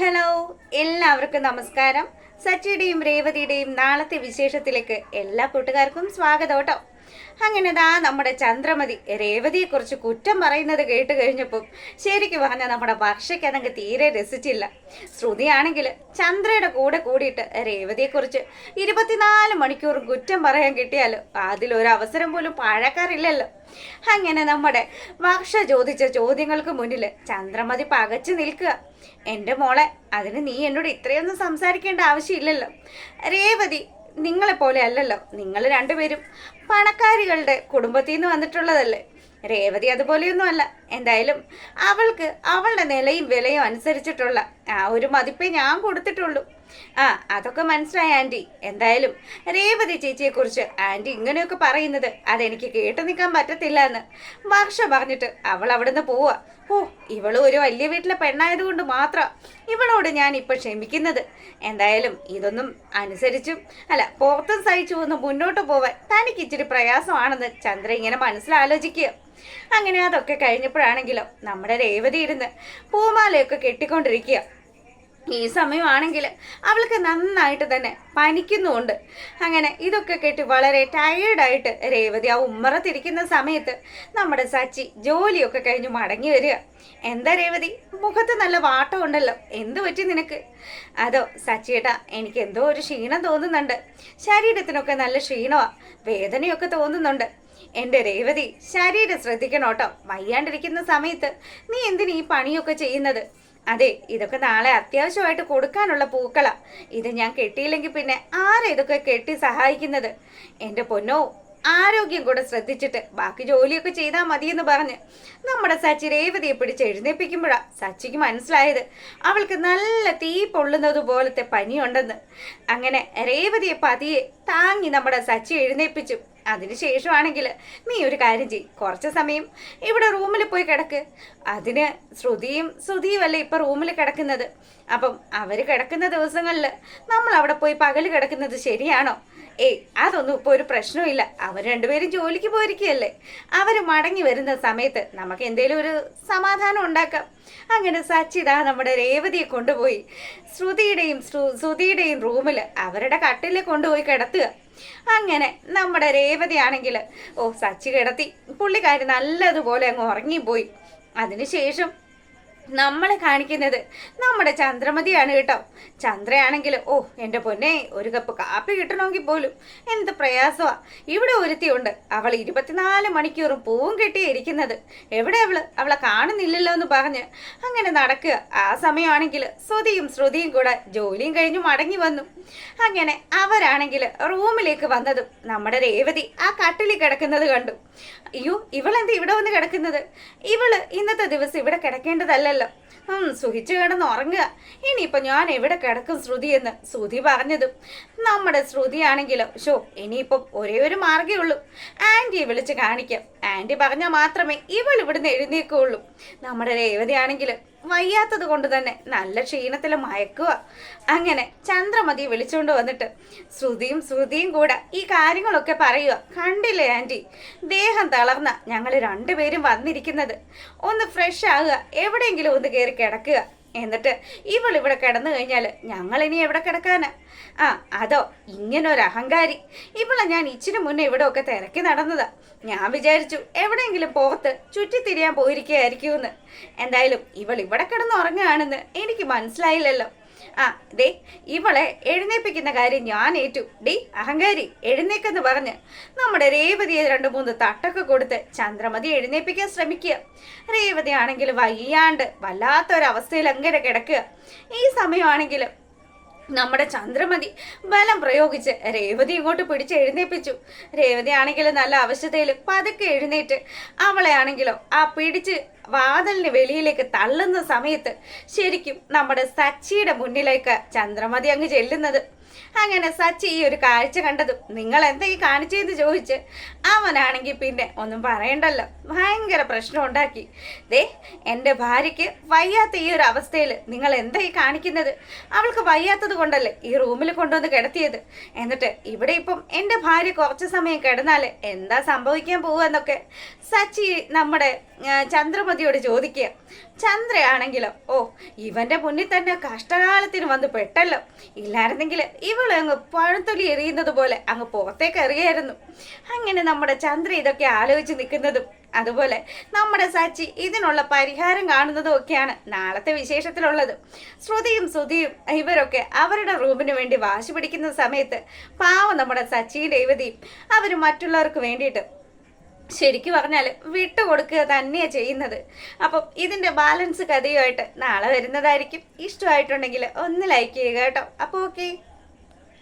Hello എല്ലാവർക്കും നമസ്കാരം. സച്ചിയുടെയും രേവതിയുടെയും നാളത്തെ വിശേഷത്തിലേക്ക് എല്ലാ കൂട്ടുകാർക്കും സ്വാഗതം കേട്ടോ. അങ്ങനെ ദാ നമ്മുടെ ചന്ദ്രമതി രേവതിയെക്കുറിച്ച് കുറ്റം പറയുന്നത് കേട്ട് കഴിഞ്ഞപ്പോൾ ശരിക്കും പറഞ്ഞാൽ നമ്മുടെ വർഷയ്ക്ക് അതങ്ങ് തീരെ രസിച്ചില്ല. ശ്രുതിയാണെങ്കിൽ ചന്ദ്രയുടെ കൂടെ കൂടിയിട്ട് രേവതിയെക്കുറിച്ച് ഇരുപത്തിനാല് മണിക്കൂർ കുറ്റം പറയാൻ കിട്ടിയാലോ? അതിലൊരു അവസരം പോലും പാഴക്കാറില്ലല്ലോ അങ്ങനെ നമ്മുടെ വർഷ ചോദിച്ച ചോദ്യങ്ങൾക്ക് മുന്നിൽ ചന്ദ്രമതി പകച്ചു നിൽക്കുക. എന്റെ മോളെ അതിന് നീ എന്നോട് ഇത്രയൊന്നും സംസാരിക്കേണ്ട ആവശ്യമില്ലല്ലോ. രേവതി നിങ്ങളെപ്പോലെ അല്ലല്ലോ. നിങ്ങൾ രണ്ടുപേരും പണക്കാരികളുടെ കുടുംബത്തിൽ നിന്ന് വന്നിട്ടുള്ളതല്ലേ? രേവതി അതുപോലെയൊന്നും അല്ല എന്തായാലും അവൾക്ക് അവളുടെ നിലയും വിലയും അനുസരിച്ചിട്ടുള്ള ആ ഒരു മതിപ്പേ ഞാൻ കൊടുത്തിട്ടുള്ളൂ. ആ അതൊക്കെ മനസ്സിലായി ആന്റി എന്തായാലും രേവതി ചേച്ചിയെക്കുറിച്ച് ആന്റി ഇങ്ങനെയൊക്കെ പറയുന്നത് അതെനിക്ക് കേട്ടു നിൽക്കാൻ പറ്റത്തില്ല എന്ന് വർഷ പറഞ്ഞിട്ട് അവൾ അവിടുന്ന് പോവാ ഓ ഇവൾ ഒരു വലിയ വീട്ടിലെ പെണ്ണായതുകൊണ്ട് മാത്രം ഇവളോട് ഞാൻ ഇപ്പൊ ക്ഷമിക്കുന്നത്. എന്തായാലും ഇതൊന്നും അനുസരിച്ചും അല്ല പുറത്തും സഹിച്ചു ഒന്ന് മുന്നോട്ട് പോവാൻ തനിക്ക് ഇച്ചിരി പ്രയാസമാണെന്ന് ചന്ദ്ര ഇങ്ങനെ മനസ്സിലാലോചിക്കുക. അങ്ങനെ അതൊക്കെ കഴിഞ്ഞപ്പോഴാണെങ്കിലും നമ്മുടെ രേവതി ഇരുന്ന് പൂമാലയൊക്കെ കെട്ടിക്കൊണ്ടിരിക്കുക. ഈ സമയമാണെങ്കിൽ അവൾക്ക് നന്നായിട്ട് തന്നെ പനിക്കുന്നുമുണ്ട്. അങ്ങനെ ഇതൊക്കെ കേട്ട് വളരെ ടയേർഡായിട്ട് രേവതി ആ ഉമ്മറത്തിരിക്കുന്ന സമയത്ത് നമ്മുടെ സച്ചി ജോലിയൊക്കെ കഴിഞ്ഞ് മടങ്ങി വരിക. എന്താ രേവതി? മുഖത്ത് നല്ല വാട്ടം ഉണ്ടല്ലോ എന്ത് പറ്റി നിനക്ക്? അതോ സച്ചിയേട്ടാ എനിക്ക് എന്തോ ഒരു ക്ഷീണം തോന്നുന്നുണ്ട്. ശരീരത്തിനൊക്കെ നല്ല ക്ഷീണമാണ് വേദനയൊക്കെ തോന്നുന്നുണ്ട്. എന്റെ രേവതി ശരീരം ശ്രദ്ധിക്കണോട്ടോ. വയ്യാണ്ടിരിക്കുന്ന സമയത്ത് നീ എന്തിനീ പണിയൊക്കെ ചെയ്യുന്നത്? അതെ ഇതൊക്കെ നാളെ അത്യാവശ്യമായിട്ട് കൊടുക്കാനുള്ള പൂക്കളാ. ഇത് ഞാൻ കെട്ടിയില്ലെങ്കിൽ പിന്നെ ആരാ ഇതൊക്കെ കെട്ടി സഹായിക്കുന്നത്? എന്റെ പൊന്നോ ആരോഗ്യം കൂടെ ശ്രദ്ധിച്ചിട്ട് ബാക്കി ജോലിയൊക്കെ ചെയ്താൽ മതിയെന്ന് പറഞ്ഞ് നമ്മുടെ സച്ചി രേവതിയെ പിടിച്ച് എഴുന്നേപ്പിക്കുമ്പോഴാണ് സച്ചിക്ക് മനസ്സിലായത് അവൾക്ക് നല്ല തീ പൊള്ളുന്നത് പോലത്തെ പനിയുണ്ടെന്ന്. അങ്ങനെ രേവതിയെ പതിയെ താങ്ങി നമ്മുടെ സച്ചി എഴുന്നേപ്പിച്ചു. അതിനുശേഷമാണെങ്കിൽ നീ ഒരു കാര്യം ചെയ് കുറച്ച് സമയം ഇവിടെ റൂമിൽ പോയി കിടക്ക്. അതിന് ശ്രുതിയും ശ്രുതിയും അല്ലേ ഇപ്പം റൂമിൽ കിടക്കുന്നത്? അപ്പം അവർ കിടക്കുന്ന ദിവസങ്ങളിൽ നമ്മൾ അവിടെ പോയി പകൽ കിടക്കുന്നത് ശരിയാണോ? ഏയ് അതൊന്നും ഇപ്പോൾ ഒരു പ്രശ്നമില്ല അവർ രണ്ടുപേരും ജോലിക്ക് പോയിരിക്കുകയല്ലേ. അവർ മടങ്ങി വരുന്ന സമയത്ത് നമുക്ക് എന്തെങ്കിലും ഒരു സമാധാനം ഉണ്ടാക്കാം. അങ്ങനെ സച്ചിത നമ്മുടെ രേവതിയെ കൊണ്ടുപോയി ശ്രുതിയുടെയും ശ്രു- ശ്രുതിയുടെയും റൂമിൽ അവരുടെ കട്ടിലെ കൊണ്ടുപോയി കിടത്തുക. അങ്ങനെ നമ്മുടെ രേവതിയാണെങ്കിൽ ഓ സച്ചി കിടത്തി. പുള്ളിക്കാരി നല്ലതുപോലെ അങ്ങ് ഉറങ്ങിപ്പോയി. അതിനുശേഷം നമ്മളെ കാണിക്കുന്നത് നമ്മുടെ ചന്ദ്രമതിയാണ് കേട്ടോ. ചന്ദ്രയാണെങ്കിൽ ഓ എന്റെ പൊന്നെ ഒരു കപ്പ് കാപ്പി കിട്ടണമെങ്കിൽ പോലും എന്ത് പ്രയാസമാ. ഇവിടെ ഒരുത്തിയുണ്ട്. അവൾ ഇരുപത്തിനാല് മണിക്കൂറും പൂവും കെട്ടിയേ ഇരിക്കുന്നത്. എവിടെ അവൾ? അവളെ കാണുന്നില്ലല്ലോ എന്ന് പറഞ്ഞ് അങ്ങനെ നടക്കുക. ആ സമയമാണെങ്കിൽ ശ്രുതിയും ശ്രുതിയും കൂടെ ജോലിയും കഴിഞ്ഞു മടങ്ങി വന്നു. അങ്ങനെ അവരാണെങ്കിൽ റൂമിലേക്ക് വന്നതും നമ്മുടെ രേവതി ആ കട്ടിലിൽ കിടക്കുന്നത് കണ്ടു. അയ്യോ ഇവളെന്ത് ഇവിടെ വന്ന് കിടക്കുന്നത്? ഇവൾ ഇന്നത്തെ ദിവസം ഇവിടെ കിടക്കേണ്ടതല്ലല്ലോ. ഉം സുഹിച്ചു കിടന്ന് ഉറങ്ങുക. ഇനിയിപ്പോ ഞാൻ എവിടെ കിടക്കും ശ്രുതി എന്ന് ശ്രുതി പറഞ്ഞതും. നമ്മുടെ ശ്രുതിയാണെങ്കിലോ ഷോ ഇനിയിപ്പം ഒരേ ഒരു മാർഗേ ഉള്ളൂ. ആന്റിയെ വിളിച്ച് കാണിക്കാം. ആന്റി പറഞ്ഞാൽ മാത്രമേ ഇവൾ ഇവിടുന്ന് എഴുന്നേക്കുള്ളൂ നമ്മുടെ രേവതി ആണെങ്കിൽ വയ്യാത്തത് കൊണ്ട് തന്നെ നല്ല ക്ഷീണത്തിൽ മയക്കുക. അങ്ങനെ ചന്ദ്രമതി വിളിച്ചുകൊണ്ട് വന്നിട്ട് ശ്രുതിയും ശ്രുതിയും കൂടെ ഈ കാര്യങ്ങളൊക്കെ പറയുക. കണ്ടില്ലേ ആന്റി ദേഹം തളർന്ന ഞങ്ങൾ രണ്ടുപേരും വന്നിരിക്കുന്നത്. ഒന്ന് ഫ്രഷ് ആകുക എവിടെയെങ്കിലും ഒന്ന് കയറി കിടക്കുക. എന്നിട്ട് ഇവൾ ഇവിടെ കിടന്നു കഴിഞ്ഞാൽ ഞങ്ങൾ ഇനി എവിടെ കിടക്കാനാ? ആ അതോ ഇങ്ങനെ ഒരു അഹങ്കാരി ഇവളെ ഞാൻ ഇച്ചിരി മുന്നേ ഇവിടെ ഒക്കെ തിരക്കി നടന്നതാ. ഞാൻ വിചാരിച്ചു എവിടെയെങ്കിലും പോത്ത് ചുറ്റിത്തിരിയാൻ പോയിരിക്കുകയായിരിക്കുമെന്ന്. എന്തായാലും ഇവൾ ഇവിടെ കിടന്ന് ഉറങ്ങുകയാണെന്ന് എനിക്ക് മനസ്സിലായില്ലല്ലോ. ആ ദേ ഇവളെ എഴുന്നേപ്പിക്കുന്ന കാര്യം ഞാൻ ഏറ്റു. ഡി അഹങ്കാരി എഴുന്നേക്കെന്ന് പറഞ്ഞ്. നമ്മുടെ രേവതിയെ രണ്ടു മൂന്ന് തട്ടൊക്കെ കൊടുത്ത് ചന്ദ്രമതി എഴുന്നേപ്പിക്കാൻ ശ്രമിക്കുക. രേവതി ആണെങ്കിൽ വയ്യാണ്ട് വല്ലാത്തൊരവസ്ഥയിൽ അങ്ങനെ കിടക്കുക. ഈ സമയമാണെങ്കിൽ നമ്മുടെ ചന്ദ്രമതി ബലം പ്രയോഗിച്ച് രേവതി ഇങ്ങോട്ട് പിടിച്ച് എഴുന്നേപ്പിച്ചു. രേവതി ആണെങ്കിൽ നല്ല അവശതയിൽ പതുക്കെ എഴുന്നേറ്റ് അവളെ ആണെങ്കിലോ ആ പിടിച്ച് വാതിലിന് വെളിയിലേക്ക് തള്ളുന്ന സമയത്ത് ശരിക്കും നമ്മുടെ സച്ചിയുടെ മുന്നിലേക്ക് ചന്ദ്രമതി അങ്ങ് ചെല്ലുന്നത്. അങ്ങനെ സച്ചി ഈ ഒരു കാഴ്ച കണ്ടതും നിങ്ങൾ എന്തെങ്കിലും ഈ കാണിച്ചതെന്ന് ചോദിച്ച് അവനാണെങ്കിൽ പിന്നെ ഒന്നും പറയണ്ടല്ലോ. ഭയങ്കര പ്രശ്നം ഉണ്ടാക്കി. ദേ എന്റെ ഭാര്യയ്ക്ക് വയ്യാത്ത ഈ ഒരു അവസ്ഥയിൽ നിങ്ങൾ എന്താ ഈ കാണിക്കുന്നത്? അവൾക്ക് വയ്യാത്തത് കൊണ്ടല്ലേ ഈ റൂമിൽ കൊണ്ടുവന്ന് കിടത്തിയത്? എന്നിട്ട് ഇവിടെ ഇപ്പം എന്റെ ഭാര്യ കുറച്ച് സമയം കിടന്നാൽ എന്താ സംഭവിക്കാൻ പോവുക എന്നൊക്കെ സച്ചി നമ്മുടെ ആ, ചന്ദ്രമതിയോട് ചോദിക്കുക. ചന്ദ്രയാണെങ്കിലും? ഓ ഇവന്റെ മുന്നിൽ തന്നെ കഷ്ടകാലത്തിന് വന്ന് പെട്ടല്ലോ. ഇല്ലായിരുന്നെങ്കിൽ ഇവളെ അങ്ങ് പഴത്തൊലി എറിയുന്നത് പോലെ അങ്ങ് പുറത്തേക്ക് എറിയായിരുന്നു. അങ്ങനെ നമ്മുടെ ചന്ദ്ര ഇതൊക്കെ ആലോചിച്ച് നിൽക്കുന്നതും അതുപോലെ നമ്മുടെ സച്ചി ഇതിനുള്ള പരിഹാരം കാണുന്നതും ഒക്കെയാണ് നാളത്തെ വിശേഷത്തിലുള്ളത്. ശ്രുതിയും ശ്രുതിയും ഇവരൊക്കെ അവരുടെ റൂമിന് വേണ്ടി വാശി പിടിക്കുന്ന സമയത്ത് പാവം നമ്മുടെ സച്ചിയും രേവതിയും അവർ മറ്റുള്ളവർക്ക് വേണ്ടിയിട്ട് ശരിക്കും പറഞ്ഞാൽ വിട്ടുകൊടുക്കുക തന്നെയാണ് ചെയ്യുന്നത്. അപ്പം ഇതിന്റെ ബാലൻസ് കഥയുമായിട്ട് നാളെ വരുന്നതായിരിക്കും. ഇഷ്ടമായിട്ടുണ്ടെങ്കിൽ ഒന്ന് ലൈക്ക് ചെയ്യുക കേട്ടോ. അപ്പോൾ ഓക്കെ